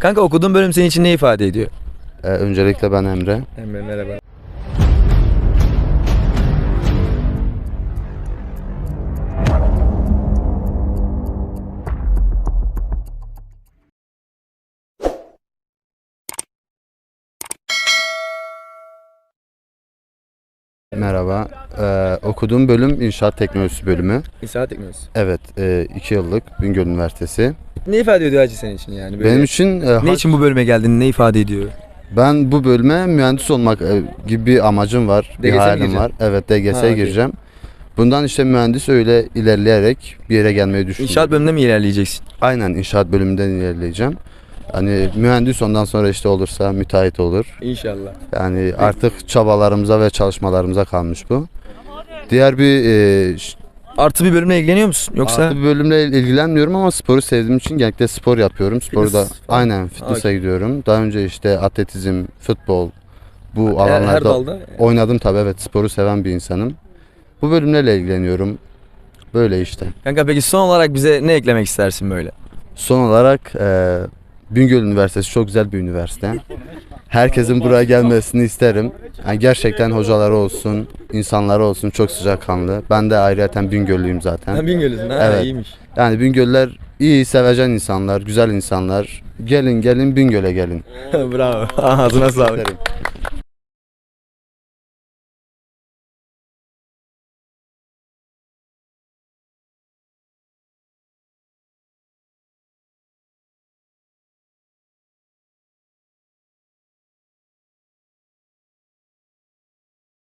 Kanka okuduğun bölüm senin için ne ifade ediyor? Ee, öncelikle ben Emre. Emre merhaba. Merhaba. Ee, okuduğum bölüm inşaat teknolojisi bölümü. İnşaat teknolojisi. Evet, 2 yıllık Bingöl Üniversitesi. Ne ifade ediyor hacı senin için yani? Böyle- Benim için e, ne için bu bölüme geldin? Ne ifade ediyor? ben bu bölüme mühendis olmak e, gibi bir amacım var, bir DGS'ye mi hayalim gireceksin? var. Evet, DGS'ye Ha, okey. gireceğim. Bundan işte mühendis öyle ilerleyerek bir yere gelmeyi düşünüyorum. İnşaat bölümünde mi ilerleyeceksin? Aynen inşaat bölümünden ilerleyeceğim. Hani mühendis ondan sonra işte olursa müteahhit olur. İnşallah. Yani artık çabalarımıza ve çalışmalarımıza kalmış bu. Diğer bir e, ş- Artı bir bölümle ilgileniyor musun? Yoksa artı bir bölümle ilgilenmiyorum ama sporu sevdiğim için genellikle spor yapıyorum. Sporu da Fitness aynen fitness'a Okey. gidiyorum. Daha önce işte atletizm, futbol bu her, her alanlarda dalda oynadım tabii evet sporu seven bir insanım. Bu bölümlerle ilgileniyorum. Böyle işte. Kanka peki son olarak bize ne eklemek istersin böyle? Son olarak e, Bingöl Üniversitesi çok güzel bir üniversite. Herkesin buraya gelmesini isterim. Yani gerçekten hocaları olsun, insanları olsun çok sıcakkanlı. Ben de ayrıyeten Bingöllüyüm zaten. Ha Bingöl'üsün ha Evet. iyiymiş. Yani Bingöller iyi, sevecen insanlar, güzel insanlar. Gelin gelin Bingöl'e gelin. Bravo. Ağzına sağlık.